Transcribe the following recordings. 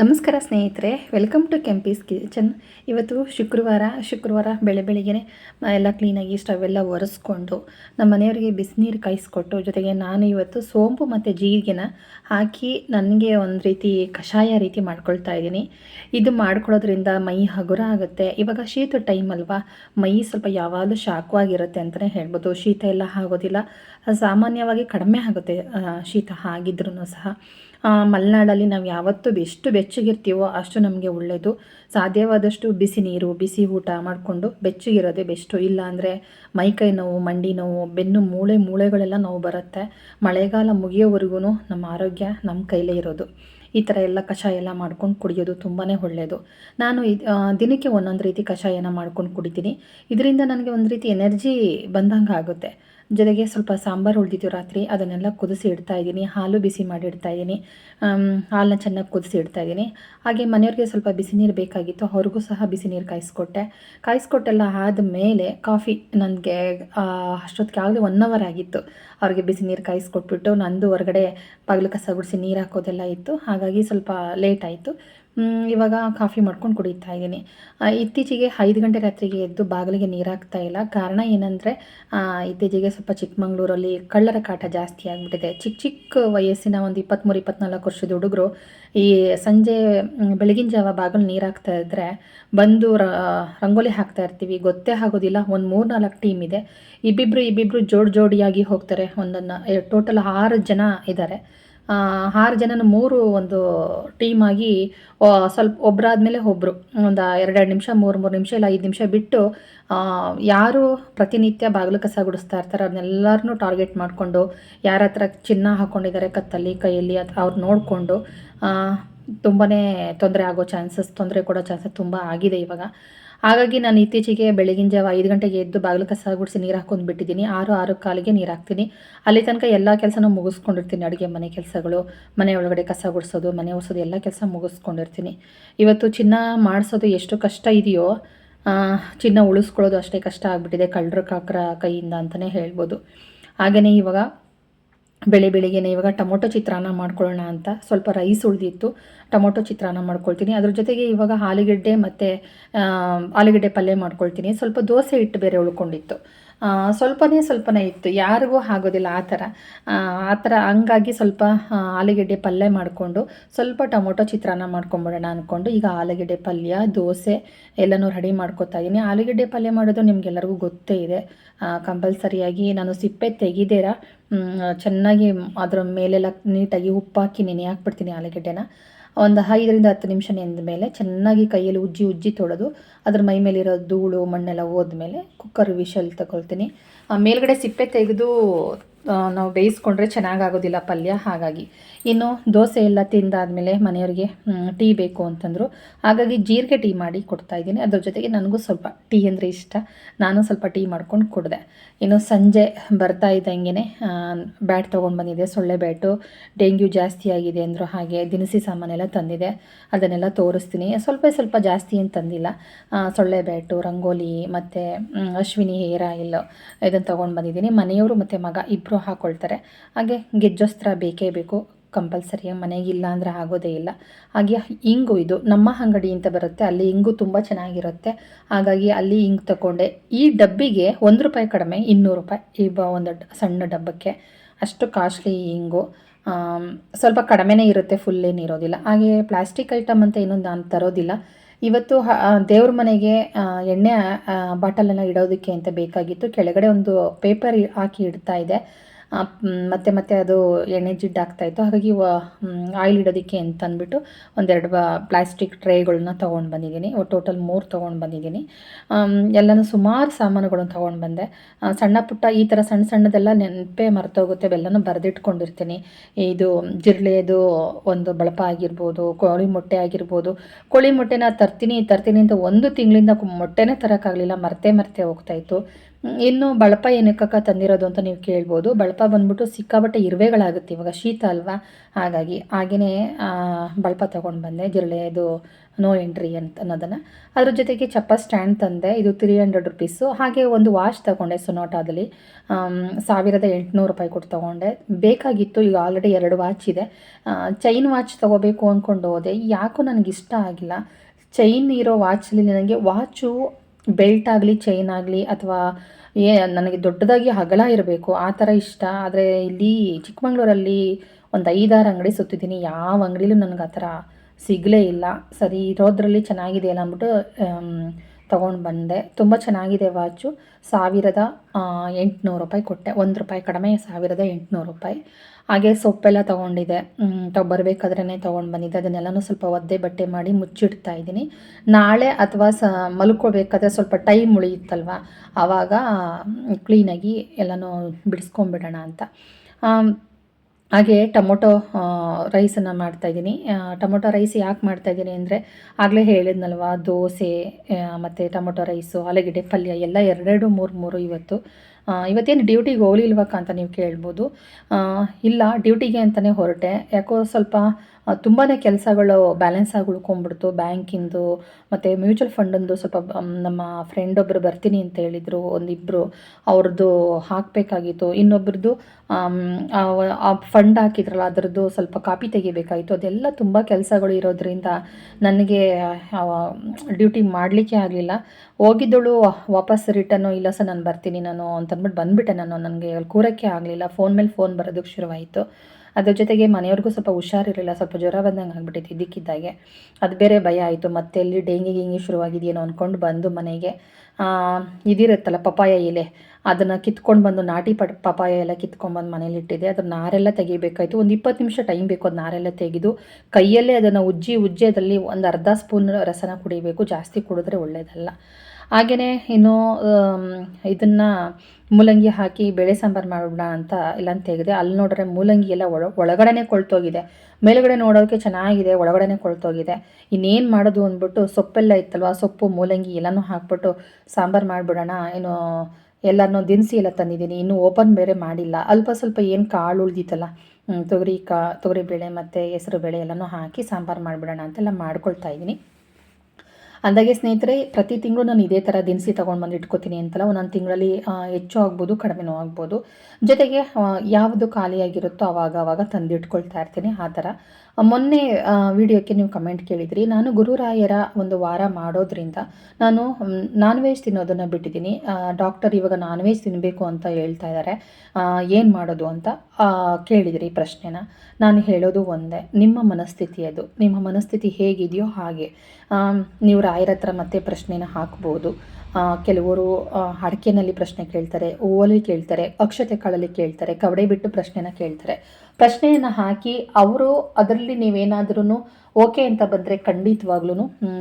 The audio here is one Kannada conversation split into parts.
ನಮಸ್ಕಾರ ಸ್ನೇಹಿತರೆ ವೆಲ್ಕಮ್ ಟು ಕೆಂಪೀಸ್ ಕಿಚನ್ ಇವತ್ತು ಶುಕ್ರವಾರ ಶುಕ್ರವಾರ ಬೆಳೆ ಬೆಳಿಗ್ಗೆ ಎಲ್ಲ ಕ್ಲೀನಾಗಿ ಸ್ಟವೆಲ್ಲ ಒರೆಸ್ಕೊಂಡು ನಮ್ಮ ಮನೆಯವರಿಗೆ ಬಿಸಿನೀರು ಕಾಯಿಸ್ಕೊಟ್ಟು, ಜೊತೆಗೆ ನಾನು ಇವತ್ತು ಸೋಂಪು ಮತ್ತು ಜೀರಿಗೆನ ಹಾಕಿ ನನಗೆ ಒಂದು ರೀತಿ ಕಷಾಯ ರೀತಿ ಮಾಡ್ಕೊಳ್ತಾ ಇದ್ದೀನಿ. ಇದು ಮಾಡ್ಕೊಳ್ಳೋದ್ರಿಂದ ಮೈ ಹಗುರ ಆಗುತ್ತೆ. ಇವಾಗ ಶೀತ ಟೈಮ್ ಅಲ್ವಾ? ಮೈ ಸ್ವಲ್ಪ ಯಾವಾಗಲೂ ಶಾಖವಾಗಿರುತ್ತೆ ಅಂತಲೇ ಹೇಳ್ಬೋದು. ಶೀತ ಎಲ್ಲ ಆಗೋದಿಲ್ಲ. ಸಾಮಾನ್ಯವಾಗಿ ಕಡಿಮೆ ಆಗುತ್ತೆ ಶೀತ. ಆಗಿದ್ರೂ ಸಹ ಮಲೆನಾಡಲ್ಲಿ ನಾವು ಯಾವತ್ತೂ ಎಷ್ಟು ಬೆಚ್ಚಗಿರ್ತೀವೋ ಅಷ್ಟು ನಮಗೆ ಒಳ್ಳೆಯದು ಸಾಧ್ಯವಾದಷ್ಟು ಬಿಸಿ ನೀರು, ಬಿಸಿ ಊಟ ಮಾಡಿಕೊಂಡು ಬೆಚ್ಚಗಿರೋದೇ ಬೆಸ್ಟು. ಇಲ್ಲ ಅಂದರೆ ಮೈಕೈ ನೋವು, ಮಂಡಿ ನೋವು, ಬೆನ್ನು ಮೂಳೆ, ಮೂಳೆಗಳೆಲ್ಲ ನೋವು ಬರುತ್ತೆ. ಮಳೆಗಾಲ ಮುಗಿಯೋವರೆಗೂ ನಮ್ಮ ಆರೋಗ್ಯ ನಮ್ಮ ಕೈಲೇ ಇರೋದು. ಈ ಥರ ಎಲ್ಲ ಕಷಾಯ ಎಲ್ಲ ಮಾಡ್ಕೊಂಡು ಕುಡಿಯೋದು ತುಂಬಾ ಒಳ್ಳೆಯದು ನಾನು ದಿನಕ್ಕೆ ಒಂದೊಂದು ರೀತಿ ಕಷಾಯನ ಮಾಡ್ಕೊಂಡು ಕುಡಿತೀನಿ. ಇದರಿಂದ ನನಗೆ ಒಂದು ರೀತಿ ಎನರ್ಜಿ ಬಂದಂಗೆ ಆಗುತ್ತೆ ಜೊತೆಗೆ ಸ್ವಲ್ಪ ಸಾಂಬಾರು ಉಳಿದಿತ್ತು ರಾತ್ರಿ, ಅದನ್ನೆಲ್ಲ ಕುದಿಸಿ ಇಡ್ತಾ ಇದ್ದೀನಿ. ಹಾಲು ಬಿಸಿ ಮಾಡಿ ಇಡ್ತಾ ಇದ್ದೀನಿ. ಹಾಲನ್ನ ಚೆನ್ನಾಗಿ ಕುದಿಸಿ ಇಡ್ತಾ ಇದ್ದೀನಿ. ಹಾಗೆ ಮನೆಯವ್ರಿಗೆ ಸ್ವಲ್ಪ ಬಿಸಿ ನೀರು ಬೇಕಾಗಿತ್ತು, ಅವ್ರಿಗೂ ಸಹ ಬಿಸಿ ನೀರು ಕಾಯಿಸ್ಕೊಟ್ಟೆ. ಕಾಯಿಸ್ಕೊಟ್ಟೆಲ್ಲ ಆದಮೇಲೆ ಕಾಫಿ ನನಗೆ ಅಷ್ಟೊತ್ತಿಗೆ ಆಗಲೇ ಒನ್ ಅವರ್ ಆಗಿತ್ತು. ಅವ್ರಿಗೆ ಬಿಸಿ ನೀರು ಕಾಯಿಸ್ಕೊಟ್ಬಿಟ್ಟು ನಂದು ಹೊರಗಡೆ ಬಾಗಿಲು ಕಸ ಗುಡಿಸಿ ನೀರು ಹಾಕೋದೆಲ್ಲ ಇತ್ತು. ಹಾಗಾಗಿ ಸ್ವಲ್ಪ ಲೇಟ್ ಆಯಿತು. ಇವಾಗ ಕಾಫಿ ಮಾಡ್ಕೊಂಡು ಕುಡಿತಾ ಇದ್ದೀನಿ. ಇತ್ತೀಚೆಗೆ ಐದು ಗಂಟೆ ರಾತ್ರಿಗೆ ಎದ್ದು ಬಾಗಿಲಿಗೆ ನೀರಾಗ್ತಾ ಇಲ್ಲ. ಕಾರಣ ಏನಂದರೆ ಇತ್ತೀಚೆಗೆ ಸ್ವಲ್ಪ ಚಿಕ್ಕಮಂಗ್ಳೂರಲ್ಲಿ ಕಳ್ಳರ ಕಾಟ ಜಾಸ್ತಿ ಆಗಿಬಿಟ್ಟಿದೆ. ಚಿಕ್ಕ ಚಿಕ್ಕ ವಯಸ್ಸಿನ ಒಂದು ಇಪ್ಪತ್ತ್ಮೂರು ಇಪ್ಪತ್ನಾಲ್ಕು ವರ್ಷದ ಹುಡುಗರು ಈ ಸಂಜೆ ಬೆಳಗಿನ ಜಾವ ಬಾಗಿಲು ನೀರಾಗ್ತಾ ಇದ್ದರೆ ಬಂದು ರಂಗೋಲಿ ಹಾಕ್ತಾ ಇರ್ತೀವಿ. ಗೊತ್ತೇ ಆಗೋದಿಲ್ಲ. ಒಂದು ಮೂರು ನಾಲ್ಕು ಟೀಮ್ ಇದೆ. ಇಬ್ಬಿಬ್ಬರು ಇಬ್ಬಿಬ್ರು ಜೋಡಿ ಜೋಡಿಯಾಗಿ ಹೋಗ್ತಾರೆ. ಒಂದನ್ನು ಟೋಟಲ್ ಆರು ಜನ ಇದ್ದಾರೆ ಆರು ಜನನ ಮೂರು ಒಂದು ಟೀಮಾಗಿ ಸ್ವಲ್ಪ ಒಬ್ಬರಾದ್ಮೇಲೆ ಒಬ್ಬರು ಒಂದು ಎರಡೆರಡು ನಿಮಿಷ, ಮೂರು ಮೂರು ನಿಮಿಷ, ಇಲ್ಲ ಐದು ನಿಮಿಷ ಬಿಟ್ಟು ಯಾರು ಪ್ರತಿನಿತ್ಯ ಬಾಗಿಲು ಕಸ ಗುಡಿಸ್ತಾ ಇರ್ತಾರೆ ಅವ್ರನ್ನೆಲ್ಲರನ್ನೂ ಟಾರ್ಗೆಟ್ ಮಾಡಿಕೊಂಡು, ಯಾರ ಹತ್ರ ಚಿನ್ನ ಹಾಕ್ಕೊಂಡಿದ್ದಾರೆ ಕತ್ತಲ್ಲಿ, ಕೈಯಲ್ಲಿ ಅದು ಅವ್ರು ನೋಡಿಕೊಂಡು ತುಂಬಾ ತೊಂದರೆ ಆಗೋ ಚಾನ್ಸಸ್ ತೊಂದರೆ ಕೊಡೋ ಚಾನ್ಸಸ್ ತುಂಬ ಆಗಿದೆ ಇವಾಗ. ಹಾಗಾಗಿ ನಾನು ಇತ್ತೀಚೆಗೆ ಬೆಳಗಿನ ಜಾವ ಐದು ಗಂಟೆಗೆ ಎದ್ದು ಬಾಗಿಲು ಕಸ ಗುಡಿಸಿ ನೀರು ಹಾಕೊಂಡು ಬಿಟ್ಟಿದ್ದೀನಿ. ಆರು ಆರು ಕಾಲಿಗೆ ನೀರು ಹಾಕ್ತೀನಿ. ಅಲ್ಲಿ ತನಕ ಎಲ್ಲ ಕೆಲಸನೂ ಮುಗಿಸ್ಕೊಂಡಿರ್ತೀನಿ. ಅಡುಗೆ, ಮನೆ ಕೆಲಸಗಳು, ಮನೆ ಒಳಗಡೆ ಕಸ ಗುಡಿಸೋದು, ಮನೆ ಒರೆಸೋದು ಎಲ್ಲ ಕೆಲಸ ಮುಗಿಸ್ಕೊಂಡಿರ್ತೀನಿ. ಇವತ್ತು ಚಿನ್ನ ಮಾಡಿಸೋದು ಎಷ್ಟು ಕಷ್ಟ ಇದೆಯೋ ಚಿನ್ನ ಉಳಿಸ್ಕೊಳ್ಳೋದು ಅಷ್ಟೇ ಕಷ್ಟ ಆಗಿಬಿಟ್ಟಿದೆ. ಕಳ್ಳರು, ಕಾಕರ ಕೈಯಿಂದ ಅಂತಲೇ ಹೇಳ್ಬೋದು. ಹಾಗೆಯೇ ಇವಾಗ ಬೆಳೆ ಬೆಳಿಗ್ಗೆನೇ ಇವಾಗ ಟೊಮೊಟೊ ಚಿತ್ರಾನ್ನ ಮಾಡ್ಕೊಳ್ಳೋಣ ಅಂತ ಸ್ವಲ್ಪ ರೈಸ್ ಉಳಿದಿತ್ತು, ಟೊಮೊಟೊ ಚಿತ್ರಾನ್ನ ಮಾಡ್ಕೊಳ್ತೀನಿ. ಅದ್ರ ಜೊತೆಗೆ ಇವಾಗ ಆಲೂಗೆಡ್ಡೆ ಮತ್ತು ಆಲೂಗೆಡ್ಡೆ ಪಲ್ಯ ಮಾಡ್ಕೊಳ್ತೀನಿ. ಸ್ವಲ್ಪ ದೋಸೆ ಹಿಟ್ಟು ಬೇರೆ ಉಳ್ಕೊಂಡಿತ್ತು. ಸ್ವಲ್ಪನೇ ಸ್ವಲ್ಪನೇ ಇತ್ತು. ಯಾರಿಗೂ ಆಗೋದಿಲ್ಲ ಆ ಥರ. ಆ, ಥರ ಹಂಗಾಗಿ ಸ್ವಲ್ಪ ಆಲೂಗೆಡ್ಡೆ ಪಲ್ಯ ಮಾಡಿಕೊಂಡು ಸ್ವಲ್ಪ ಟೊಮೊಟೊ ಚಿತ್ರಾನ್ನ ಮಾಡ್ಕೊಂಬಿಡೋಣ ಅಂದ್ಕೊಂಡು ಈಗ ಆಲೂಗೆಡ್ಡೆ ಪಲ್ಯ ದೋಸೆ ಎಲ್ಲನೂ ರೆಡಿ ಮಾಡ್ಕೊತಾ ಇದ್ದೀನಿ. ಆಲೂಗೆಡ್ಡೆ ಪಲ್ಯ ಮಾಡೋದು ನಿಮಗೆಲ್ಲರಿಗೂ ಗೊತ್ತೇ ಇದೆ. ಕಂಪಲ್ಸರಿಯಾಗಿ ನಾನು ಸಿಪ್ಪೆ ತೆಗಿದೇರ? ಚೆನ್ನಾಗಿ ಅದರ ಮೇಲೆಲ್ಲ ನೀಟಾಗಿ ಉಪ್ಪು ಹಾಕಿ ನೆನೆ ಹಾಕ್ಬಿಡ್ತೀನಿ ಆಲೂಗೆಡ್ಡೆನ. ಒಂದು ಐದರಿಂದ ಹತ್ತು ನಿಮಿಷ ನೆಂದ ಮೇಲೆ ಚೆನ್ನಾಗಿ ಕೈಯಲ್ಲಿ ಉಜ್ಜಿ ಉಜ್ಜಿ ತೊಳೆದು ಅದ್ರ ಮೈ ಮೇಲಿರೋ ಧೂಳು ಮಣ್ಣೆಲ್ಲ ಹೋದ್ಮೇಲೆ ಕುಕ್ಕರ್ ವಿಷಲ್ ತಗೊಳ್ತೀನಿ. ಮೇಲ್ಗಡೆ ಸಿಪ್ಪೆ ತೆಗೆದು ನಾವು ಬೇಯಿಸ್ಕೊಂಡ್ರೆ ಚೆನ್ನಾಗಾಗೋದಿಲ್ಲ ಪಲ್ಯ, ಹಾಗಾಗಿ. ಇನ್ನು ದೋಸೆ ಎಲ್ಲ ತಿಂದಾದಮೇಲೆ ಮನೆಯವರಿಗೆ ಟೀ ಬೇಕು ಅಂತಂದರು. ಹಾಗಾಗಿ ಜೀರಿಗೆ ಟೀ ಮಾಡಿ ಕೊಡ್ತಾ ಇದ್ದೀನಿ. ಅದ್ರ ಜೊತೆಗೆ ನನಗೂ ಸ್ವಲ್ಪ ಟೀ ಅಂದರೆ ಇಷ್ಟ. ನಾನು ಸ್ವಲ್ಪ ಟೀ ಮಾಡ್ಕೊಂಡು ಕುಡಿದೆ. ಇನ್ನು ಸಂಜೆ ಬರ್ತಾ ಇದ್ದಂಗೆ ಬ್ಯಾಟ್ ತೊಗೊಂಡು ಬಂದಿದೆ. ಸೊಳ್ಳೆ ಬ್ಯಾಟು, ಡೆಂಗ್ಯೂ ಜಾಸ್ತಿ ಆಗಿದೆ ಅಂದರು ಹಾಗೆ ದಿನಸಿ ಸಾಮಾನೆಲ್ಲ ತಂದಿದೆ. ಅದನ್ನೆಲ್ಲ ತೋರಿಸ್ತೀನಿ. ಸ್ವಲ್ಪ ಸ್ವಲ್ಪ ಜಾಸ್ತಿ ಏನು ತಂದಿಲ್ಲ. ಸೊಳ್ಳೆ ಬ್ಯಾಟು, ರಂಗೋಲಿ, ಮತ್ತು ಅಶ್ವಿನಿ ಹೇರ್ ಆಯಿಲ್ ಇದನ್ನು ತೊಗೊಂಡು ಬಂದಿದ್ದೀನಿ. ಮನೆಯವರು ಮತ್ತು ಮಗ ಇಬ್ಬರು ಹಾಕ್ಕೊಳ್ತಾರೆ ಹಾಗೆ ಗೆಜ್ಜೊಸ್ತ್ರ ಬೇಕೇ ಬೇಕು ಕಂಪಲ್ಸರಿಯಾಗಿ ಮನೆಗೆ ಇಲ್ಲ ಅಂದರೆ ಆಗೋದೇ ಇಲ್ಲ. ಹಾಗೆ ಇಂಗು ಇದು, ನಮ್ಮ ಅಂಗಡಿ ಅಂತ ಬರುತ್ತೆ, ಅಲ್ಲಿ ಇಂಗು ತುಂಬ ಚೆನ್ನಾಗಿರುತ್ತೆ. ಹಾಗಾಗಿ ಅಲ್ಲಿ ಇಂಗು ತಗೊಂಡೆ ಈ ಡಬ್ಬಿಗೆ ಒಂದು ರೂಪಾಯಿ ಕಡಿಮೆ, ಇನ್ನೂರು ರೂಪಾಯಿ, ಈ ಒಂದು ಸಣ್ಣ ಡಬ್ಬಕ್ಕೆ. ಅಷ್ಟು ಕಾಸ್ಟ್ಲಿ ಇಂಗು. ಸ್ವಲ್ಪ ಕಡಿಮೆನೇ ಇರುತ್ತೆ ಫುಲ್ ಏನು ಇರೋದಿಲ್ಲ. ಹಾಗೆ ಪ್ಲಾಸ್ಟಿಕ್ ಐಟಮ್ ಅಂತ ಏನೂ ನಾನು ತರೋದಿಲ್ಲ. ಇವತ್ತು ದೇವ್ರ ಮನೆಗೆ ಎಣ್ಣೆ ಬಾಟಲನ್ನು ಇಡೋದಕ್ಕೆ ಅಂತ ಬೇಕಾಗಿತ್ತು. ಕೆಳಗಡೆ ಒಂದು ಪೇಪರ್ ಹಾಕಿ ಇಡ್ತಾ ಇದೆ. ಮತ್ತೆ ಮತ್ತೆ ಅದು ಎಣ್ಣೆ ಜಿಡ್ಡು ಆಗ್ತಾ ಇತ್ತು. ಹಾಗಾಗಿ ಆಯಿಲ್ ಇಡೋದಕ್ಕೆ ಅಂತ ಅಂದ್ಬಿಟ್ಟು ಒಂದೆರಡು ಪ್ಲಾಸ್ಟಿಕ್ ಟ್ರೇಗಳನ್ನ ತೊಗೊಂಡು ಬಂದಿದ್ದೀನಿ. ಟೋಟಲ್ ಮೂರು ತೊಗೊಂಡು ಬಂದಿದ್ದೀನಿ. ಎಲ್ಲನೂ ಸುಮಾರು ಸಾಮಾನುಗಳನ್ನು ತೊಗೊಂಡು ಬಂದೆ. ಸಣ್ಣ ಪುಟ್ಟ ಈ ಥರ ಸಣ್ಣ ಸಣ್ಣದೆಲ್ಲ ನೆನಪೇ ಮರೆತೋಗುತ್ತೆ. ಅವೆಲ್ಲನೂ ಬರೆದಿಟ್ಕೊಂಡಿರ್ತೀನಿ. ಇದು ಜಿರಳೆದು ಒಂದು ಬಳಪ ಆಗಿರ್ಬೋದು, ಕೋಳಿ ಮೊಟ್ಟೆ ಆಗಿರ್ಬೋದು. ಕೋಳಿ ಮೊಟ್ಟೆನ ತರ್ತೀನಿ ತರ್ತೀನಿ ಅಂತ ಒಂದು ತಿಂಗಳಿಂದ ಮೊಟ್ಟೆನೇ ತರೋಕ್ಕಾಗಲಿಲ್ಲ ಮರ್ತೆ ಮರ್ತೆ ಹೋಗ್ತಾಯಿತ್ತು ಇನ್ನು ಬಳಪ ಏನಕ್ಕಕ್ಕ ತಂದಿರೋದು ಅಂತ ನೀವು ಕೇಳ್ಬೋದು. ಬಳಪ ಬಂದ್ಬಿಟ್ಟು ಸಿಕ್ಕಾಬಟ್ಟೆ ಇರುವೆಗಳಾಗುತ್ತೆ. ಇವಾಗ ಶೀತ ಅಲ್ವಾ? ಹಾಗಾಗಿ ಹಾಗೆಯೇ ಬಳಪ ತೊಗೊಂಡು ಬಂದೆ. ಜಿರಳೆದು ನೋ ಎಂಟ್ರಿ ಅಂತ ಅನ್ನೋದನ್ನು. ಅದ್ರ ಜೊತೆಗೆ ಚಪ್ಪ ಸ್ಟ್ಯಾಂಡ್ ತಂದೆ. ಇದು ತ್ರೀ ಹಂಡ್ರೆಡ್ ರುಪೀಸು ಹಾಗೆ ಒಂದು ವಾಚ್ ತಗೊಂಡೆ ಸೊನೋಟಾದಲ್ಲಿ ಸಾವಿರದ ಎಂಟುನೂರು ರೂಪಾಯಿ ಕೊಟ್ಟು ತೊಗೊಂಡೆ. ಬೇಕಾಗಿತ್ತು. ಈಗ ಆಲ್ರೆಡಿ ಎರಡು ವಾಚ್ ಇದೆ. ಚೈನ್ ವಾಚ್ ತೊಗೋಬೇಕು ಅಂದ್ಕೊಂಡು ಹೋದೆ. ಯಾಕೋ ನನಗಿಷ್ಟ ಆಗಿಲ್ಲ. ಚೈನ್ ಇರೋ ವಾಚಲ್ಲಿ ನನಗೆ ವಾಚು ಬೆಲ್ಟ್ ಆಗಲಿ, ಚೈನ್ ಆಗಲಿ ಅಥವಾ ಏ, ನನಗೆ ದೊಡ್ಡದಾಗಿ ಹಗಲ ಇರಬೇಕು, ಆ ಥರ ಇಷ್ಟ. ಆದರೆ ಇಲ್ಲಿ ಚಿಕ್ಕಮಂಗ್ಳೂರಲ್ಲಿ ಒಂದು ಐದಾರು ಅಂಗಡಿ ಸುತ್ತಿದ್ದೀನಿ. ಯಾವ ಅಂಗಡಿಲೂ ನನಗೆ ಆ ಥರ ಸಿಗಲೇ ಇಲ್ಲ. ಸರಿ, ಇರೋದ್ರಲ್ಲಿ ಚೆನ್ನಾಗಿದೆಯಲ್ಲ ಅಂದ್ಬಿಟ್ಟು ತೊಗೊಂಡು ಬಂದೆ. ತುಂಬ ಚೆನ್ನಾಗಿದೆ ವಾಚು. ಸಾವಿರದ ಎಂಟುನೂರು ರೂಪಾಯಿ ಕೊಟ್ಟೆ. ಒಂದು ರೂಪಾಯಿ ಕಡಿಮೆ, ಸಾವಿರದ ಎಂಟುನೂರು ರೂಪಾಯಿ. ಹಾಗೆ ಸೊಪ್ಪೆಲ್ಲ ತೊಗೊಂಡಿದ್ದೆ ಬರಬೇಕಾದ್ರೇ ತೊಗೊಂಡು ಬಂದಿದ್ದೆ. ಅದನ್ನೆಲ್ಲನೂ ಸ್ವಲ್ಪ ಒದ್ದೆ ಬಟ್ಟೆ ಮಾಡಿ ಮುಚ್ಚಿಡ್ತಾ ಇದ್ದೀನಿ. ನಾಳೆ ಅಥವಾ ಸ, ಮಲ್ಕೋಬೇಕಾದ್ರೆ ಸ್ವಲ್ಪ ಟೈಮ್ ಉಳಿಯುತ್ತಲ್ವ? ಆವಾಗ ಕ್ಲೀನಾಗಿ ಎಲ್ಲನೂ ಬಿಡಿಸ್ಕೊಂಬಿಡೋಣ ಅಂತ. ಹಾಗೆ ಟೊಮೊಟೊ ರೈಸನ್ನು ಮಾಡ್ತಾಯಿದ್ದೀನಿ ಟೊಮೊಟೊ ರೈಸ್ ಯಾಕೆ ಮಾಡ್ತಾಯಿದ್ದೀನಿ ಅಂದರೆ ಆಗಲೇ ಹೇಳಿದ್ನಲ್ವ, ದೋಸೆ ಮತ್ತು ಟೊಮೊಟೊ ರೈಸು, ಆಲೂಗೆಡ್ಡೆ, ಪಲ್ಯ ಎಲ್ಲ ಎರಡೆರಡು, ಮೂರು ಮೂರು ಇವತ್ತು. ಇವತ್ತೇನು ಡ್ಯೂಟಿಗೆ ಹೋಗ್ಲಿಲ್ವಕ್ಕ ಅಂತ ನೀವು ಕೇಳ್ಬೋದು. ಇಲ್ಲ, ಡ್ಯೂಟಿಗೆ ಅಂತಲೇ ಹೊರಟೆ. ಯಾಕೋ ಸ್ವಲ್ಪ ತುಂಬಾ ಕೆಲಸಗಳು ಬ್ಯಾಲೆನ್ಸ್ ಆಗಿ ಉಳ್ಕೊಂಡ್ಬಿಡ್ತು. ಬ್ಯಾಂಕಿಂದು ಮತ್ತು ಮ್ಯೂಚುವಲ್ ಫಂಡಂದು ಸ್ವಲ್ಪ ನಮ್ಮ ಫ್ರೆಂಡ್ ಒಬ್ಬರು ಬರ್ತೀನಿ ಅಂತ ಹೇಳಿದರು. ಒಂದಿಬ್ಬರು ಅವ್ರದ್ದು ಹಾಕಬೇಕಾಗಿತ್ತು. ಇನ್ನೊಬ್ರದ್ದು ಆ- ಫಂಡ್ ಹಾಕಿದ್ರಲ್ಲ, ಅದರದ್ದು ಸ್ವಲ್ಪ ಕಾಪಿ ತೆಗಿಬೇಕಾಯಿತು ಅದೆಲ್ಲ ತುಂಬ ಕೆಲಸಗಳು ಇರೋದ್ರಿಂದ ನನಗೆ ಡ್ಯೂಟಿ ಮಾಡಲಿಕ್ಕೆ ಆಗಲಿಲ್ಲ. ಹೋಗಿದ್ದಳು, ವಾಪಸ್ ರಿಟರ್ನು ಇಲ್ಲ ಸರ್ ನಾನು ಬರ್ತೀನಿ ನಾನು ಅಂತಂದ್ಬಿಟ್ಟು ಬಂದುಬಿಟ್ಟೆ ನಾನು. ನನಗೆ ಕೂರಕ್ಕೆ ಆಗಲಿಲ್ಲ. ಫೋನ್ ಮೇಲೆ ಫೋನ್ ಬರೋದಕ್ಕೆ ಶುರುವಾಯಿತು. ಅದ್ರ ಜೊತೆಗೆ ಮನೆಯವ್ರಿಗೂ ಸ್ವಲ್ಪ ಹುಷಾರಿರಲಿಲ್ಲ, ಸ್ವಲ್ಪ ಜ್ವರ ಬಂದಂಗೆ ಆಗ್ಬಿಟ್ಟಿತ್ತು ಇದಕ್ಕಿದ್ದಾಗೆ ಅದು ಬೇರೆ ಭಯ ಆಯಿತು. ಮತ್ತೆ ಎಲ್ಲಿ ಡೆಂಗಿ ಗಿಂಗಿ ಶುರುವಾಗಿದೆಯೇನೋ ಅಂದ್ಕೊಂಡು ಬಂದು ಮನೆಗೆ. ಇದಿರುತ್ತಲ್ಲ ಪಪಾಯ ಎಲೆ. ಅದನ್ನು ಕಿತ್ಕೊಂಡು ಬಂದು ನಾಟಿ ಪಟ್ ಪಪಾಯ ಎಲ್ಲ ಕಿತ್ಕೊಂಡ್ಬಂದು ಮನೇಲಿ ಇಟ್ಟಿದೆ ಅದ್ರ ನಾರೆಲ್ಲ ತೆಗಿಬೇಕಾಯ್ತು. ಒಂದು ಇಪ್ಪತ್ತು ನಿಮಿಷ ಟೈಮ್ ಬೇಕು ಅದು ನಾರೆಲ್ಲ ತೆಗೆದು. ಕೈಯಲ್ಲೇ ಅದನ್ನು ಉಜ್ಜಿ ಉಜ್ಜಿ ಅದರಲ್ಲಿ ಒಂದು ಅರ್ಧ ಸ್ಪೂನ್ ರಸನ ಕುಡಿಬೇಕು. ಜಾಸ್ತಿ ಕುಡಿದ್ರೆ ಒಳ್ಳೆಯದಲ್ಲ ಹಾಗೆಯೇ ಇನ್ನು ಇದನ್ನು ಮೂಲಂಗಿ ಹಾಕಿ ಬೇಳೆ ಸಾಂಬಾರು ಮಾಡೋಣ ಅಂತ ಇಲ್ಲ ಅಂತ ತೆಗೆದೆ ಅಲ್ಲಿ ನೋಡಿದ್ರೆ ಮೂಲಂಗಿ ಎಲ್ಲ ಒಳ, ಒಳಗಡೆನೆ ಕೊಳ್ತೋಗಿದೆ. ಮೇಲುಗಡೆ ನೋಡೋಕ್ಕೆ ಚೆನ್ನಾಗಿದೆ, ಒಳಗಡೆನೆ ಕೊಳ್ತೋಗಿದೆ. ಇನ್ನೇನು ಮಾಡೋದು ಅಂದ್ಬಿಟ್ಟು ಸೊಪ್ಪೆಲ್ಲ ಇತ್ತಲ್ವ, ಸೊಪ್ಪು, ಮೂಲಂಗಿ ಎಲ್ಲನೂ ಹಾಕ್ಬಿಟ್ಟು ಸಾಂಬಾರು ಮಾಡಿಬಿಡೋಣ. ಏನು ಎಲ್ಲನೂ ದಿನಸಿ ಎಲ್ಲ ತಂದಿದ್ದೀನಿ. ಇನ್ನೂ ಓಪನ್ ಬೇರೆ ಮಾಡಿಲ್ಲ. ಅಲ್ಪ ಸ್ವಲ್ಪ ಏನು ಕಾಳು ಉಳಿದಿತ್ತಲ್ಲ ತೊಗರಿ ಕಾ ತೊಗರಿಬೇಳೆ ಮತ್ತು ಹೆಸರು ಬೇಳೆ ಎಲ್ಲನೂ ಹಾಕಿ ಸಾಂಬಾರು ಮಾಡಿಬಿಡೋಣ ಅಂತೆಲ್ಲ ಮಾಡ್ಕೊಳ್ತಾ ಇದ್ದೀನಿ. ಅಂದಾಗೆ ಸ್ನೇಹಿತರೆ, ಪ್ರತಿ ತಿಂಗಳು ನಾನು ಇದೇ ಥರ ದಿನಸಿ ತೊಗೊಂಡು ಬಂದು ಇಟ್ಕೋತೀನಿ ಅಂತಲ್ಲ, ಒಂದೊಂದು ತಿಂಗಳಲ್ಲಿ ಹೆಚ್ಚು ಆಗ್ಬೋದು, ಕಡಿಮೆನೂ ಆಗ್ಬೋದು. ಜೊತೆಗೆ ಯಾವುದು ಖಾಲಿಯಾಗಿರುತ್ತೋ ಆವಾಗ ಆವಾಗ ತಂದು ಇಟ್ಕೊಳ್ತಾ ಇರ್ತೀನಿ, ಆ ಥರ. ಮೊನ್ನೆ ವಿಡಿಯೋಕ್ಕೆ ನೀವು ಕಮೆಂಟ್ ಕೇಳಿದ್ರಿ. ನಾನು ಗುರುರಾಯರ ಒಂದು ವಾರ ಮಾಡೋದ್ರಿಂದ ನಾನು ನಾನ್ ವೆಜ್ ತಿನ್ನೋದನ್ನು ಬಿಟ್ಟಿದ್ದೀನಿ. ಡಾಕ್ಟರ್ ಇವಾಗ ನಾನ್ ವೆಜ್ ತಿನ್ನಬೇಕು ಅಂತ ಹೇಳ್ತಾ ಇದ್ದಾರೆ ಏನು ಮಾಡೋದು ಅಂತ ಕೇಳಿದ್ರಿ ಪ್ರಶ್ನೆನ. ನಾನು ಹೇಳೋದು ಒಂದೇ, ನಿಮ್ಮ ಮನಸ್ಥಿತಿ ಅದು. ನಿಮ್ಮ ಮನಸ್ಥಿತಿ ಹೇಗಿದೆಯೋ ಹಾಗೆ. ನೀವು ರಾಯರ ಹತ್ರ ಮತ್ತೆ ಪ್ರಶ್ನೆನ ಹಾಕ್ಬೋದು. ಕೆಲವರು ಅಡಿಕೆನಲ್ಲಿ ಪ್ರಶ್ನೆ ಕೇಳ್ತಾರೆ ಹೂವಲ್ಲಿ ಕೇಳ್ತಾರೆ, ಅಕ್ಷತೆ ಕಾಳಲ್ಲಿ ಕೇಳ್ತಾರೆ, ಕವಡೆ ಬಿಟ್ಟು ಪ್ರಶ್ನೆನ ಕೇಳ್ತಾರೆ. ಪ್ರಶ್ನೆಯನ್ನು ಹಾಕಿ, ಅವರು ಅದರಲ್ಲಿ ನೀವೇನಾದ್ರೂ ಓಕೆ ಅಂತ ಬಂದರೆ ಖಂಡಿತವಾಗ್ಲೂ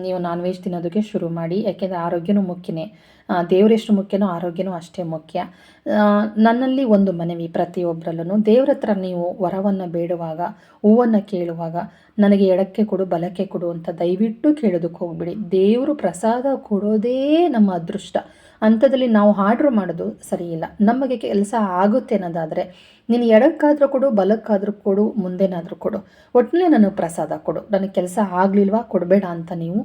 ನೀವು ನಾನ್ ವೆಜ್ ತಿನ್ನೋದಕ್ಕೆ ಶುರು ಮಾಡಿ, ಯಾಕೆಂದರೆ ಆರೋಗ್ಯನೂ ಮುಖ್ಯನೇ. ದೇವರೆಷ್ಟು ಮುಖ್ಯನೋ ಆರೋಗ್ಯನೂ ಅಷ್ಟೇ ಮುಖ್ಯ. ನನ್ನಲ್ಲಿ ಒಂದು ಮನವಿ ಪ್ರತಿಯೊಬ್ಬರಲ್ಲೂ ದೇವ್ರ ಹತ್ರ ನೀವು ವರವನ್ನು ಬೇಡುವಾಗ, ಹೂವನ್ನು ಕೇಳುವಾಗ, ನನಗೆ ಎಡಕ್ಕೆ ಕೊಡು, ಬಲಕ್ಕೆ ಕೊಡು ಅಂತ ದಯವಿಟ್ಟು ಕೇಳೋದಕ್ಕೆ ಹೋಗ್ಬಿಡಿ. ದೇವರು ಪ್ರಸಾದ ಕೊಡೋದೇ ನಮ್ಮ ಅದೃಷ್ಟ. ಅಂಥದ್ರಲ್ಲಿ ನಾವು ಆರ್ಡ್ರ್ ಮಾಡೋದು ಸರಿಯಿಲ್ಲ ನಮಗೆ ಕೆಲಸ ಆಗುತ್ತೆ ಅನ್ನೋದಾದರೆ, ನೀನು ಎಡಕ್ಕಾದರೂ ಕೊಡು, ಬಲಕ್ಕಾದರೂ ಕೊಡು, ಮುಂದೆನಾದರೂ ಕೊಡು. ಒಟ್ಟಿನಲ್ಲಿ ನನಗೆ ಪ್ರಸಾದ ಕೊಡು. ನನಗೆ ಕೆಲಸ ಆಗಲಿಲ್ವಾ? ಕೊಡಬೇಡ ಅಂತ ನೀವು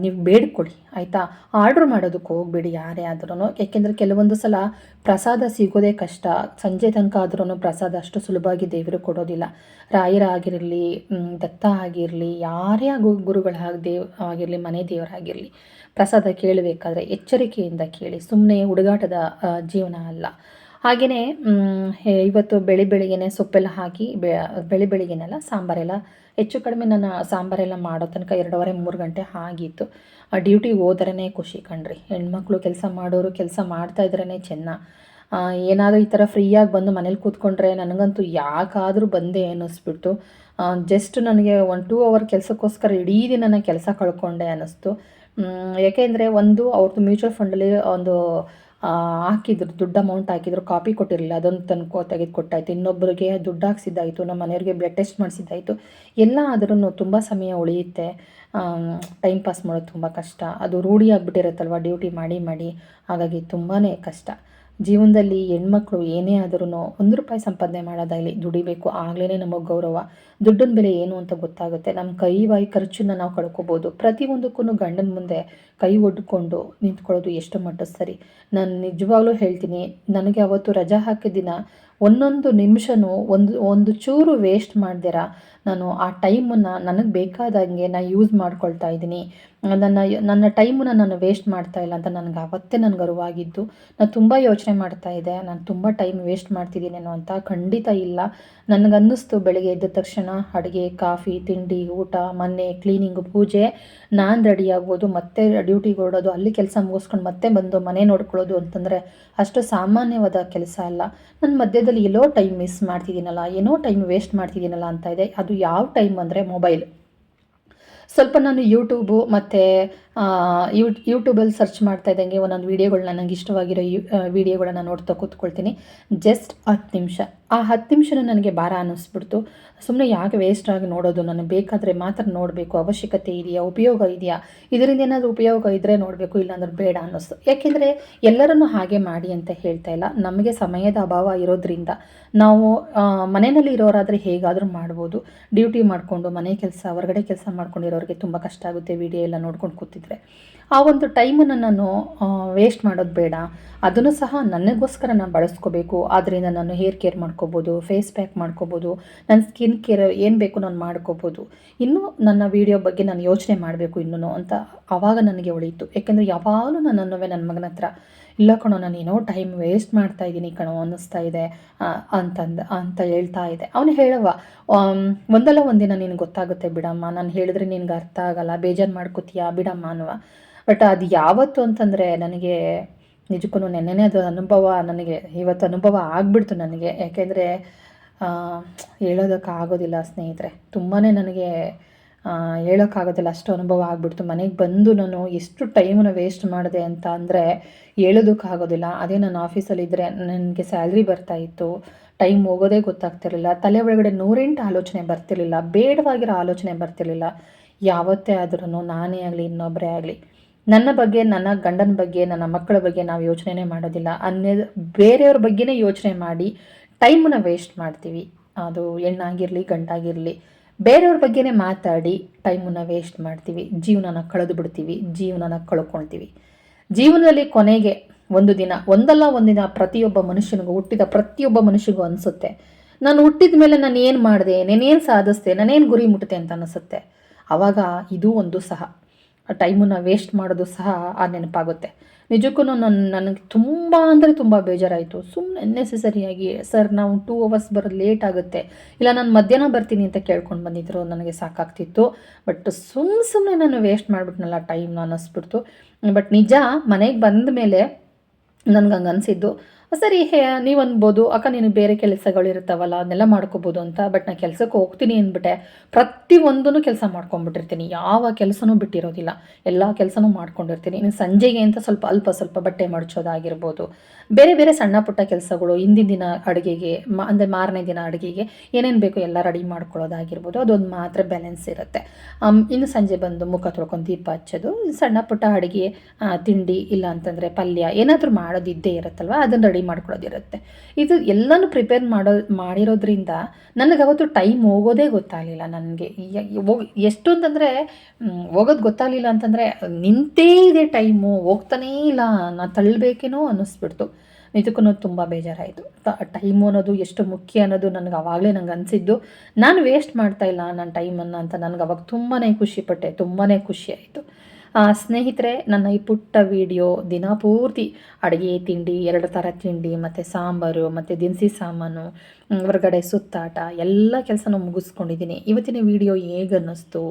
ನೀವು ಬೇಡ್ಕೊಳ್ಳಿ ಆಯಿತಾ? ಆರ್ಡ್ರ್ ಮಾಡೋದಕ್ಕೆ ಹೋಗ್ಬೇಡಿ ಯಾರೇ ಆದ್ರೂ ಯಾಕೆಂದರೆ ಕೆಲವೊಂದು ಸಲ ಪ್ರಸಾದ ಸಿಗೋದೇ ಕಷ್ಟ. ಸಂಜೆ ತನಕ ಆದ್ರೂ ಪ್ರಸಾದ ಅಷ್ಟು ಸುಲಭವಾಗಿ ದೇವರು ಕೊಡೋದಿಲ್ಲ. ರಾಯರ ಆಗಿರಲಿ ದತ್ತ ಆಗಿರಲಿ, ಯಾರೇ ಆಗು ಗುರುಗಳ ದೇವ್, ಆಗಿರಲಿ, ಮನೆ ದೇವರಾಗಿರಲಿ ಪ್ರಸಾದ ಕೇಳಬೇಕಾದ್ರೆ ಎಚ್ಚರಿಕೆಯಿಂದ ಕೇಳಿ. ಸುಮ್ಮನೆ ಹುಡುಗಾಟದ ಜೀವನ ಅಲ್ಲ. ಹಾಗೆಯೇ ಇವತ್ತು ಬೆಳಿ ಬೆಳಿಗ್ಗೆನೆ ಸೊಪ್ಪೆಲ್ಲ ಹಾಕಿ ಬೆಳಿ ಬೆಳಿಗ್ಗೆನೆಲ್ಲ ಸಾಂಬಾರೆಲ್ಲ, ಹೆಚ್ಚು ಕಡಿಮೆ ನಾನು ಸಾಂಬಾರೆಲ್ಲ ಮಾಡೋ ತನಕ ಎರಡೂವರೆ, ಮೂರು ಗಂಟೆ ಆಗಿತ್ತು. ಡ್ಯೂಟಿಗೆ ಹೋದ್ರೇ ಖುಷಿ ಕಣ್ರಿ. ಹೆಣ್ಮಕ್ಳು ಕೆಲಸ ಮಾಡೋರು ಕೆಲಸ ಮಾಡ್ತಾ ಇದ್ರೇ ಚೆನ್ನ. ಏನಾದರೂ ಈ ಥರ ಫ್ರೀಯಾಗಿ ಬಂದು ಮನೇಲಿ ಕೂತ್ಕೊಂಡ್ರೆ ನನಗಂತೂ ಯಾಕಾದರೂ ಬಂದೆ ಅನ್ನಿಸ್ಬಿಟ್ಟು ಜಸ್ಟ್ ನನಗೆ ಒನ್ ಟೂ ಅವರ್ ಕೆಲಸಕ್ಕೋಸ್ಕರ ಇಡೀ ದಿನ ಕೆಲಸ ಕಳ್ಕೊಂಡೆ ಅನ್ನಿಸ್ತು. ಯಾಕೆಂದರೆ ಒಂದು ಅವ್ರದ್ದು ಮ್ಯೂಚುವಲ್ ಫಂಡಲ್ಲಿ ಒಂದು ಹಾಕಿದ್ರು, ದುಡ್ಡು ಅಮೌಂಟ್ ಹಾಕಿದ್ರು ಕಾಪಿ ಕೊಟ್ಟಿರಲಿಲ್ಲ, ಅದೊಂದು ತನಕ ತೆಗೆದು ಕೊಟ್ಟಾಯ್ತು ಇನ್ನೊಬ್ಬರಿಗೆ ದುಡ್ಡು ಹಾಕ್ಸಿದ್ದಾಯಿತು, ನಮ್ಮ ಮನೆಯವ್ರಿಗೆ ಬ್ಲಡ್ ಟೆಸ್ಟ್ ಮಾಡಿಸಿದ್ದಾಯಿತು. ಎಲ್ಲ ಆದ್ರೂ ತುಂಬ ಸಮಯ ಉಳಿಯುತ್ತೆ. ಟೈಮ್ ಪಾಸ್ ಮಾಡೋದು ತುಂಬ ಕಷ್ಟ. ಅದು ರೂಢಿ ಆಗಿಬಿಟ್ಟಿರುತ್ತಲ್ವ ಡ್ಯೂಟಿ ಮಾಡಿ ಮಾಡಿ. ಹಾಗಾಗಿ ತುಂಬಾ ಕಷ್ಟ. ಜೀವನದಲ್ಲಿ ಹೆಣ್ಮಕ್ಳು ಏನೇ ಆದ್ರೂ ಒಂದು ರೂಪಾಯಿ ಸಂಪಾದನೆ ಮಾಡೋದಾಗಲಿ ದುಡಿಬೇಕು ಆಗಲೇ ನಮಗೆ ಗೌರವ. ದುಡ್ಡಿನ ಬೆಲೆ ಏನು ಅಂತ ಗೊತ್ತಾಗುತ್ತೆ. ನಮ್ಮ ಕೈ ಬಾಯಿ ಖರ್ಚನ್ನ ನಾವು ಕಳ್ಕೊಬೋದು. ಪ್ರತಿಯೊಂದಕ್ಕೂ ಗಂಡನ ಮುಂದೆ ಕೈ ಒಡ್ಕೊಂಡು ನಿಂತ್ಕೊಳ್ಳೋದು ಎಷ್ಟು ಮಟ್ಟ ಸರಿ. ನಾನು ನಿಜವಾಗ್ಲೂ ಹೇಳ್ತೀನಿ, ನನಗೆ ಅವತ್ತು ರಜಾ ಹಾಕಿದ ದಿನ ಒಂದೊಂದು ನಿಮಿಷನೂ ಒಂದು ಒಂದು ಚೂರು ವೇಸ್ಟ್ ಮಾಡ್ದಿರ? ನಾನು ಆ ಟೈಮನ್ನು ನನಗೆ ಬೇಕಾದಂಗೆ ನಾನು ಯೂಸ್ ಮಾಡ್ಕೊಳ್ತಾ ಇದ್ದೀನಿ. ನನ್ನ ನನ್ನ ಟೈಮನ್ನು ನಾನು ವೇಸ್ಟ್ ಮಾಡ್ತಾ ಇಲ್ಲ ಅಂತ ನನಗೆ ಅವತ್ತೇ ನನಗೆ ಅರಿವಾಗಿದ್ದು. ನಾನು ತುಂಬ ಯೋಚನೆ ಮಾಡ್ತಾ ಇದ್ದೆ ನಾನು ತುಂಬ ಟೈಮ್ ವೇಸ್ಟ್ ಮಾಡ್ತಿದ್ದೀನೇನೋ ಅಂತ ಖಂಡಿತ ಇಲ್ಲ. ನನಗನ್ನಿಸ್ತು ಬೆಳಗ್ಗೆ ಎದ್ದ ತಕ್ಷಣ ಅಡುಗೆ, ಕಾಫಿ, ತಿಂಡಿ, ಊಟ, ಮನೆ, ಕ್ಲೀನಿಂಗ್, ಪೂಜೆ. ನಾನು ರೆಡಿ ಆಗ್ಬೋದು, ಮತ್ತೆ ಡ್ಯೂಟಿಗೆ ಹೊರಡೋದು, ಅಲ್ಲಿ ಕೆಲಸ ಮುಗಿಸ್ಕೊಂಡು ಮತ್ತೆ ಬಂದು ಮನೆ ನೋಡ್ಕೊಳ್ಳೋದು ಅಂತಂದರೆ ಅಷ್ಟು ಸಾಮಾನ್ಯವಾದ ಕೆಲಸ ಅಲ್ಲ. ನನ್ನ ಮಧ್ಯದಲ್ಲಿ ಎಲ್ಲೋ ಟೈಮ್ ಮಿಸ್ ಮಾಡ್ತಿದ್ದೀನಲ್ಲ, ಏನೋ ಟೈಮ್ ವೇಸ್ಟ್ ಮಾಡ್ತಿದ್ದೀನಲ್ಲ ಅಂತ ಇದೆ. ಅದು ಯಾವ ಟೈಮ್ ಅಂದರೆ ಮೊಬೈಲ್. ಸ್ವಲ್ಪ ನಾನು ಯೂಟ್ಯೂಬು ಮತ್ತು ಯೂ ಯೂಟ್ಯೂಬಲ್ಲಿ ಸರ್ಚ್ ಮಾಡ್ತಾ ಇದ್ದಂಗೆ ಒಂದೊಂದು ವೀಡಿಯೋಗಳನ್ನ ನನಗೆ ಇಷ್ಟವಾಗಿರೋ ಯು ವೀಡಿಯೋಗಳನ್ನ ನೋಡ್ತಾ ಕೂತ್ಕೊಳ್ತೀನಿ. ಜಸ್ಟ್ ಹತ್ತು ನಿಮಿಷ. ಆ ಹತ್ತು ನಿಮಿಷನೂ ನನಗೆ ಭಾರ ಅನ್ನಿಸ್ಬಿಡ್ತು. ಸುಮ್ಮನೆ ಯಾಕೆ ವೇಸ್ಟ್ ಆಗಿ ನೋಡೋದು? ನನಗೆ ಬೇಕಾದರೆ ಮಾತ್ರ ನೋಡಬೇಕು. ಅವಶ್ಯಕತೆ ಇದೆಯಾ? ಉಪಯೋಗ ಇದೆಯಾ? ಇದರಿಂದ ಏನಾದರೂ ಉಪಯೋಗ ಇದ್ದರೆ ನೋಡಬೇಕು, ಇಲ್ಲಾಂದ್ರೆ ಬೇಡ ಅನ್ನಿಸ್ತು. ಯಾಕೆಂದರೆ ಎಲ್ಲರನ್ನೂ ಹಾಗೆ ಮಾಡಿ ಅಂತ ಹೇಳ್ತಾ ಇಲ್ಲ. ನಮಗೆ ಸಮಯದ ಅಭಾವ ಇರೋದ್ರಿಂದ. ನಾವು ಮನೆಯಲ್ಲಿ ಇರೋರಾದರೆ ಹೇಗಾದರೂ ಮಾಡ್ಬೋದು. ಡ್ಯೂಟಿ ಮಾಡಿಕೊಂಡು, ಮನೆ ಕೆಲಸ, ಹೊರಗಡೆ ಕೆಲಸ ಮಾಡ್ಕೊಂಡಿರೋರಿಗೆ ತುಂಬ ಕಷ್ಟ ಆಗುತ್ತೆ. ವಿಡಿಯೋ ಎಲ್ಲ ನೋಡ್ಕೊಂಡು ಕೂತಿದ್ರೆ. ಆ ಒಂದು ಟೈಮನ್ನು ನಾನು ವೇಸ್ಟ್ ಮಾಡೋದು ಬೇಡ. ಅದನ್ನು ಸಹ ನನಗೋಸ್ಕರ ನಾನು ಬಳಸ್ಕೋಬೇಕು. ಆದ್ದರಿಂದ ನಾನು ಹೇರ್ ಕೇರ್ ಮಾಡ್ಕೋಬೋದು ಫೇಸ್ ಪ್ಯಾಕ್ ಮಾಡ್ಕೋಬೋದು, ನನ್ನ ಸ್ಕಿನ್ ಕೇರ್ ಏನು ಬೇಕು ನಾನು ಮಾಡ್ಕೋಬೋದು. ಇನ್ನೂ ನನ್ನ ವೀಡಿಯೋ ಬಗ್ಗೆ ನಾನು ಯೋಚನೆ ಮಾಡಬೇಕು ಇನ್ನೂ ಅಂತ ಆವಾಗ ನನಗೆ ಒಳಿತು. ಯಾಕೆಂದರೆ ಯಾವಾಗಲೂ ನಾನು ನನ್ನ ಮಗನ ಹತ್ರ ಇಲ್ಲ ಕಣೋ, ನಾನು ಏನೋ ಟೈಮ್ ವೇಸ್ಟ್ ಮಾಡ್ತಾ ಇದ್ದೀನಿ ಕಣೋ ಅನ್ನಿಸ್ತಾ ಇದೆ ಅಂತಂದ, ಅಂತ ಹೇಳ್ತಾ ಇದೆ. ಅವನು ಹೇಳವ ಒಂದಲ್ಲ ಒಂದಿನ ನಿನಗೆ ಗೊತ್ತಾಗುತ್ತೆ ಬಿಡಮ್ಮ, ನಾನು ಹೇಳಿದ್ರೆ ನಿನಗೆ ಅರ್ಥ ಆಗಲ್ಲ, ಬೇಜಾರು ಮಾಡ್ಕೋತೀಯಾ ಬಿಡಮ್ಮ ಅನ್ನುವ. ಬಟ್ ಅದು ಯಾವತ್ತು ಅಂತಂದರೆ ನನಗೆ ನಿಜಕ್ಕೂ ನೆನ್ನೆನೇ ಅದು ಅನುಭವ, ನನಗೆ ಇವತ್ತು ಅನುಭವ ಆಗಿಬಿಡ್ತು ನನಗೆ. ಯಾಕೆಂದರೆ ಹೇಳೋದಕ್ಕೆ ಆಗೋದಿಲ್ಲ ಸ್ನೇಹಿತರೆ. ತುಂಬಾ ನನಗೆ ಹೇಳೋಕ್ಕಾಗೋದಿಲ್ಲ. ಅಷ್ಟು ಅನುಭವ ಆಗ್ಬಿಡ್ತು. ಮನೆಗೆ ಬಂದು ನಾನು ಎಷ್ಟು ಟೈಮನ್ನು ವೇಸ್ಟ್ ಮಾಡಿದೆ ಅಂತ ಅಂದರೆ ಹೇಳೋದಕ್ಕಾಗೋದಿಲ್ಲ. ಅದೇ ನಾನು ಆಫೀಸಲ್ಲಿದ್ದರೆ ನನಗೆ ಸ್ಯಾಲ್ರಿ ಬರ್ತಾ ಇತ್ತು. ಟೈಮ್ ಹೋಗೋದೇ ಗೊತ್ತಾಗ್ತಿರಲಿಲ್ಲ. ತಲೆ ಒಳಗಡೆ ನೂರೆಂಟು ಆಲೋಚನೆ ಬರ್ತಿರಲಿಲ್ಲ. ಬೇಡವಾಗಿರೋ ಆಲೋಚನೆ ಬರ್ತಿರಲಿಲ್ಲ. ಯಾವತ್ತೇ ಆದ್ರೂ ನಾನೇ ಆಗಲಿ ಇನ್ನೊಬ್ಬರೇ ಆಗಲಿ. ನನ್ನ ಬಗ್ಗೆ, ನನ್ನ ಗಂಡನ ಬಗ್ಗೆ, ನನ್ನ ಮಕ್ಕಳ ಬಗ್ಗೆ ನಾವು ಯೋಚನೆ ಮಾಡೋದಿಲ್ಲ. ಅನ್ಯ ಬೇರೆಯವ್ರ ಬಗ್ಗೆನೇ ಯೋಚನೆ ಮಾಡಿ ಟೈಮನ್ನ ವೇಸ್ಟ್ ಮಾಡ್ತೀವಿ. ಅದು ಹೆಣ್ಣಾಗಿರಲಿ, ಗಂಡಾಗಿರಲಿ. ಬೇರೆಯವ್ರ ಬಗ್ಗೆನೇ ಮಾತಾಡಿ ಟೈಮನ್ನ ವೇಸ್ಟ್ ಮಾಡ್ತೀವಿ, ಜೀವನನ ಕಳೆದು ಬಿಡ್ತೀವಿ, ಜೀವನನ ಕಳ್ಕೊಳ್ತೀವಿ. ಜೀವನದಲ್ಲಿ ಕೊನೆಗೆ ಒಂದು ದಿನ, ಒಂದಲ್ಲ ಒಂದಿನ ಪ್ರತಿಯೊಬ್ಬ ಮನುಷ್ಯನಿಗೂ, ಹುಟ್ಟಿದ ಪ್ರತಿಯೊಬ್ಬ ಮನುಷ್ಯನಿಗೂ ಅನಿಸುತ್ತೆ. ನಾನು ಹುಟ್ಟಿದ ಮೇಲೆ ನಾನು ಏನು ಮಾಡಿದೆ ನಾನೇನು ಸಾಧಿಸ್ದೆ ನಾನೇನು ಗುರಿ ಮುಟ್ಟಿದೆ ಅಂತ ಅನಿಸುತ್ತೆ. ಆವಾಗ ಇದೂ ಒಂದು ಸಹ. ಆ ಟೈಮನ್ನು ವೇಸ್ಟ್ ಮಾಡೋದು ಸಹ ಆ ನೆನಪಾಗುತ್ತೆ. ನಿಜಕ್ಕೂ ನನ್ನ ನನಗೆ ತುಂಬ ಅಂದರೆ ತುಂಬ ಬೇಜಾರಾಯಿತು. ಸುಮ್ಮನೆ ನೆಸೆಸರಿಯಾಗಿ ಸರ್, ನಾವು ಟೂ ಅವರ್ಸ್ ಬರೋದು ಲೇಟ್ ಆಗುತ್ತೆ. ಇಲ್ಲ, ನಾನು ಮಧ್ಯಾಹ್ನ ಬರ್ತೀನಿ ಅಂತ ಕೇಳ್ಕೊಂಡು ಬಂದಿದ್ರು, ನನಗೆ ಸಾಕಾಗ್ತಿತ್ತು. ಬಟ್ ಸುಮ್ಮ ಸುಮ್ಮನೆ ನಾನು ವೇಸ್ಟ್ ಮಾಡಿಬಿಟ್ನಲ್ಲ ಟೈಮ್ನ ಅನ್ನಿಸ್ಬಿಡ್ತು ಬಟ್ ನಿಜ, ಮನೆಗೆ ಬಂದ ಮೇಲೆ ನನಗೆ ಹಂಗೆ ಅನಿಸಿದ್ದು. ಸರಿ, ಹೇ, ನೀವು ಅನ್ಬೋದು, ಅಕ್ಕ ನೀನು ಬೇರೆ ಕೆಲಸಗಳು ಇರ್ತಾವಲ್ಲ, ಅದನ್ನೆಲ್ಲ ಮಾಡ್ಕೋಬೋದು ಅಂತ, ಬಟ್ ನಾನು ಕೆಲಸಕ್ಕೆ ಹೋಗ್ತೀನಿ ಅಂದ್ಬಿಟ್ಟೆ. ಪ್ರತಿಯೊಂದೂ ಕೆಲಸ ಮಾಡ್ಕೊಂಡ್ಬಿಟ್ಟಿರ್ತೀನಿ. ಯಾವ ಕೆಲಸನೂ ಬಿಟ್ಟಿರೋದಿಲ್ಲ. ಎಲ್ಲ ಕೆಲಸನೂ ಮಾಡ್ಕೊಂಡಿರ್ತೀನಿ. ಇನ್ನು ಸಂಜೆಗೆ ಅಂತ ಸ್ವಲ್ಪ ಅಲ್ಪ ಸ್ವಲ್ಪ ಬಟ್ಟೆ ಮಡಚೋದಾಗಿರ್ಬೋದು. ಬೇರೆ ಬೇರೆ ಸಣ್ಣ ಪುಟ್ಟ ಕೆಲಸಗಳು, ಹಿಂದಿನ ದಿನ ಅಡುಗೆಗೆ, ಮ, ಅಂದರೆ ಮಾರನೇ ದಿನ ಅಡುಗೆಗೆ ಏನೇನು ಬೇಕು ಎಲ್ಲ ರೆಡಿ ಮಾಡ್ಕೊಳ್ಳೋದಾಗಿರ್ಬೋದು. ಅದೊಂದು ಮಾತ್ರ ಬ್ಯಾಲೆನ್ಸ್ ಇರುತ್ತೆ. ಇನ್ನು ಸಂಜೆ ಬಂದು ಮುಖ ತೊಳ್ಕೊಂಡು ದೀಪ ಹಚ್ಚೋದು, ಸಣ್ಣ ಪುಟ್ಟ ಅಡುಗೆ ತಿಂಡಿ ಇಲ್ಲ ಅಂತಂದರೆ ಪಲ್ಯ, ಏನಾದರೂ ಮಾಡೋದಿದ್ದೇ ಇರುತ್ತಲ್ವ, ಅದನ್ನು ರೆಡಿ ಮಾಡ್ಕೊಳ್ಳೋದಿರುತ್ತೆ. ಇದು ಎಲ್ಲನೂ ಪ್ರಿಪೇರ್ ಮಾಡೋ, ಮಾಡಿರೋದ್ರಿಂದ ನನಗೆ ಅವತ್ತು ಟೈಮ್ ಹೋಗೋದೇ ಗೊತ್ತಾಗಲಿಲ್ಲ ನನಗೆ. ಎಷ್ಟು ಅಂತಂದರೆ ಹೋಗೋದು ಗೊತ್ತಾಗಲಿಲ್ಲ ಅಂತಂದರೆ ನಿಂತೇ ಇದೆ ಟೈಮು, ಹೋಗ್ತಾನೇ ಇಲ್ಲ ನಾನು ತಳ್ಳಬೇಕೇನೋ ಅನ್ನಿಸ್ಬಿಡ್ತು. ನಿಜಕ್ಕೂ ತುಂಬ ಬೇಜಾರಾಯಿತು. ಟೈಮು ಅನ್ನೋದು ಎಷ್ಟು ಮುಖ್ಯ ಅನ್ನೋದು ನನಗೆ ಆವಾಗಲೇ ನಂಗೆ ಅನಿಸಿದ್ದು. ನಾನು ವೇಸ್ಟ್ ಮಾಡ್ತಾ ಇಲ್ಲ ನನ್ನ ಟೈಮನ್ನು ಅಂತ ನನಗೆ ಅವಾಗ ತುಂಬಾ ಖುಷಿಪಟ್ಟೆ ತುಂಬಾ ಖುಷಿಯಾಯಿತು ಸ್ನೇಹಿತರೆ, ನನ್ನ ಈ ಪುಟ್ಟ ವಿಡಿಯೋ ದಿನ ಪೂರ್ತಿ ಅಡುಗೆ, ತಿಂಡಿ, ಎರಡು ಥರ ತಿಂಡಿ, ಮತ್ತು ಸಾಂಬಾರು, ಮತ್ತು ದಿನಸಿ ಸಾಮಾನು, ಹೊರಗಡೆ ಸುತ್ತಾಟ, ಎಲ್ಲ ಕೆಲಸನೂ ಮುಗಿಸ್ಕೊಂಡಿದ್ದೀನಿ. ಇವತ್ತಿನ ವಿಡಿಯೋ ಹೇಗೆ ಅನ್ನಿಸ್ತು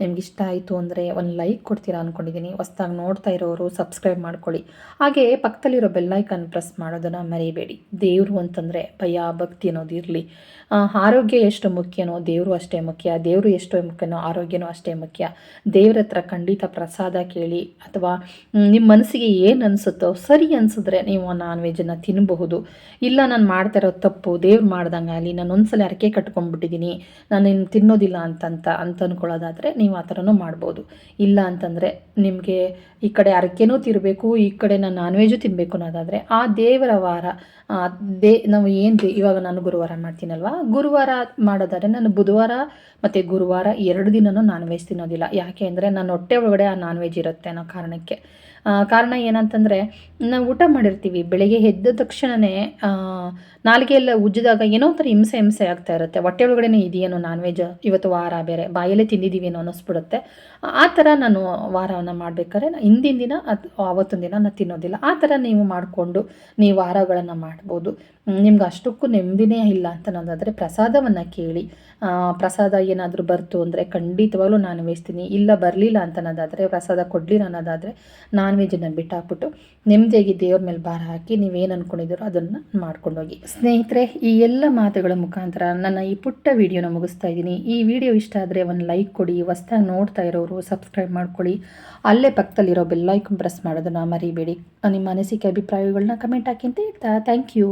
ನಿಮ್ಗೆ ಇಷ್ಟ ಆಯಿತು ಅಂದರೆ ಒಂದು ಲೈಕ್ ಕೊಡ್ತೀರಾ ಅಂದ್ಕೊಂಡಿದ್ದೀನಿ ಹೊಸ್ದಾಗಿ ನೋಡ್ತಾ ಇರೋರು ಸಬ್ಸ್ಕ್ರೈಬ್ ಮಾಡ್ಕೊಳ್ಳಿ. ಹಾಗೆ ಪಕ್ಕದಲ್ಲಿರೋ ಬೆಲ್ಲೈಕನ್ ಪ್ರೆಸ್ ಮಾಡೋದನ್ನು ಮರಿಬೇಡಿ. ದೇವರು ಅಂತಂದರೆ ಭಯ, ಭಕ್ತಿ ಅನ್ನೋದು ಇರಲಿ. ಆರೋಗ್ಯ ಎಷ್ಟು ಮುಖ್ಯನೋ ದೇವರು ಅಷ್ಟೇ ಮುಖ್ಯ. ದೇವರು ಎಷ್ಟು ಮುಖ್ಯನೋ ಆರೋಗ್ಯನೂ ಅಷ್ಟೇ ಮುಖ್ಯ. ದೇವ್ರ ಹತ್ರ ಖಂಡಿತ ಪ್ರಸಾದ ಕೇಳಿ ಅಥವಾ ನಿಮ್ಮ ಮನಸ್ಸಿಗೆ ಏನು ಅನಿಸುತ್ತೋ ಸರಿ ಅನಿಸಿದ್ರೆ ನೀವು ನಾನ್ ವೆಜ್ನ ತಿನ್ನಬಹುದು ಇಲ್ಲ ನಾನು ಮಾಡ್ತಾ ಇರೋ ತಪ್ಪು, ದೇವ್ರು ಮಾಡ್ದಂಗೆ ಆಗಲಿ ನಾನು ಒಂದ್ಸಲ ಅರಕೆ ಕಟ್ಕೊಂಡ್ಬಿಟ್ಟಿದ್ದೀನಿ ನಾನು ಇನ್ನು ತಿನ್ನೋದಿಲ್ಲ ಅಂತಂತ, ಅಂತ ಅಂದ್ಕೊಳ್ಳೋದಾದರೆ ನೀವು ಆ ಥರನೂ ಮಾಡ್ಬೋದು. ಇಲ್ಲ ಅಂತಂದರೆ ನಿಮಗೆ ಈ ಕಡೆ ಅರಕೆನೂ ತಿನ್ನಬೇಕು ಈ ಕಡೆ ನಾನು ನಾನ್ ವೆಜ್ಜು ತಿನ್ನಬೇಕು ಅನ್ನೋದಾದರೆ ಆ ದೇವರ ವಾರ ದೇ, ನಾವು ಏನು ಇವಾಗ ನಾನು ಗುರುವಾರ ಮಾಡ್ತೀನಲ್ವಾ? ಗುರುವಾರ ಮಾಡೋದಾದ್ರೆ ನಾನು ಬುಧವಾರ ಮತ್ತು ಗುರುವಾರ ಎರಡು ದಿನನೂ ನಾನ್ ವೆಜ್ ತಿನ್ನೋದಿಲ್ಲ. ಯಾಕೆ ಅಂದರೆ ನನ್ನ ಹೊಟ್ಟೆ ಒಳಗಡೆ ಆ ನಾನ್ ವೆಜ್ ಇರುತ್ತೆ ಅನ್ನೋ ಕಾರಣಕ್ಕೆ. ಕಾರಣ ಏನಂತಂದರೆ ನಾವು ಊಟ ಮಾಡಿರ್ತೀವಿ, ಬೆಳಿಗ್ಗೆ ಎದ್ದ ತಕ್ಷಣವೇ ನಾಲಿಗೆ ಎಲ್ಲ ಉಜ್ಜಿದಾಗ ಏನೋ ಒಂಥರ ಹಿಂಸೆ ಹಿಂಸೆ ಆಗ್ತಾ ಇರುತ್ತೆ. ಹೊಟ್ಟೆ ಒಳಗಡೆನೇ ಇದೆಯೇನೋ ನಾನ್ ವೆಜ್ ಇವತ್ತು ವಾರ ಬೇರೆ. ಬಾಯಲ್ಲೇ ತಿಂದಿದ್ದೀವೇನೋ ಅನ್ನಿಸ್ಬಿಡುತ್ತೆ. ಆ ಥರ ನಾನು ವಾರವನ್ನು ಮಾಡಬೇಕಾದ್ರೆ ಹಿಂದಿನ ದಿನ ಅದು ಆವತ್ತಿನ ದಿನ ನಾನು ತಿನ್ನೋದಿಲ್ಲ. ಆ ಥರ ನೀವು ಮಾಡಿಕೊಂಡು ನೀವು ವಾರಗಳನ್ನು ಮಾಡ್ಬೋದು. ನಿಮ್ಗೆ ಅಷ್ಟಕ್ಕೂ ನೆಮ್ಮದಿನೇ ಇಲ್ಲ ಅಂತ ಅನ್ನೋದಾದರೆ ಪ್ರಸಾದವನ್ನು ಕೇಳಿ. ಪ್ರಸಾದ ಏನಾದರೂ ಬರ್ತು ಅಂದರೆ ಖಂಡಿತವಾಗ್ಲೂ ನಾನು ವೇಸ್ತೀನಿ ಇಲ್ಲ ಬರಲಿಲ್ಲ ಅಂತ ಅನ್ನೋದಾದರೆ, ಪ್ರಸಾದ ಕೊಡಲಿಲ್ಲ ಅನ್ನೋದಾದರೆ ನಾನ್ ವೆಜ್ಜನ್ನು ಬಿಟ್ಟಾಕ್ಬಿಟ್ಟು ನೆಮ್ಮದಿಯಾಗಿ ದೇವ್ರ ಮೇಲೆ ಭಾರ ಹಾಕಿ ನೀವೇನು ಅಂದ್ಕೊಂಡಿದ್ದೀರೋ ಅದನ್ನು ಮಾಡ್ಕೊಂಡೋಗಿ. ಸ್ನೇಹಿತರೆ, ಈ ಎಲ್ಲ ಮಾತುಗಳ ಮುಖಾಂತರ ನನ್ನ ಈ ಪುಟ್ಟ ವಿಡಿಯೋನ ಮುಗಿಸ್ತಾ ಇದ್ದೀನಿ. ಈ ವಿಡಿಯೋ ಇಷ್ಟ ಆದರೆ ಒಂದು ಲೈಕ್ ಕೊಡಿ ಹೊಸ್ದಾಗಿ ನೋಡ್ತಾ ಇರೋರು ಸಬ್ಸ್ಕ್ರೈಬ್ ಮಾಡ್ಕೊಳ್ಳಿ. ಅಲ್ಲೇ ಪಕ್ಕದಲ್ಲಿರೋ ಬೆಲ್ಲೈಕನ್ ಪ್ರೆಸ್ ಮಾಡೋದನ್ನು ಮರಿಬೇಡಿ. ನಿಮ್ಮ ಅನಿಸಿಕೆ, ಅಭಿಪ್ರಾಯಗಳನ್ನ ಕಮೆಂಟ್ ಹಾಕಿ ಅಂತ ಹೇಳ್ತಾ, ಥ್ಯಾಂಕ್ ಯು.